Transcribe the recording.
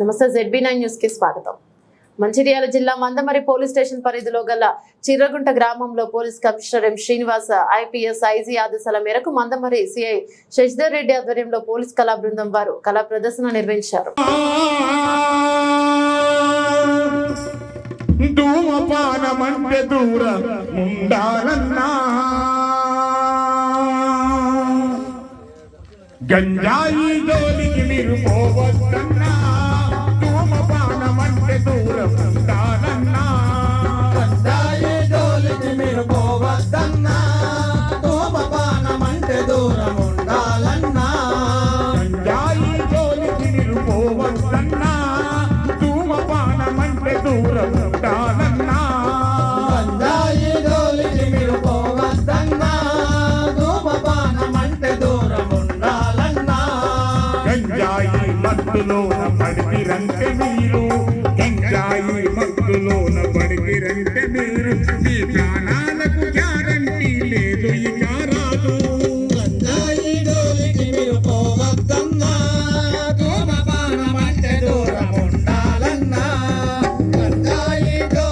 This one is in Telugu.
నమస్తే జెడ్బీ నైన్ న్యూస్కి స్వాగతం. మంచిర్యాల జిల్లా మందమరి పోలీస్ స్టేషన్ పరిధిలో గల చిర్రగుంట గ్రామంలో police commissioner M Srinivasa IPS IG ఆదేశాల మేరకు మందమరి సిఐ శశిధర్ రెడ్డి ఆధ్వర్యంలో పోలీస్ కళా బృందం వారు కళా ప్రదర్శన నిర్వహించారు. ధూమపానమంటే దూర గంజాయి జోలికి మీరు పోవద్దన్నా. మత్తులోన పడిపిరంటే మీరు. గంజాయి పడికి పడిపిరంటే మీరు. మీ ప్రాణా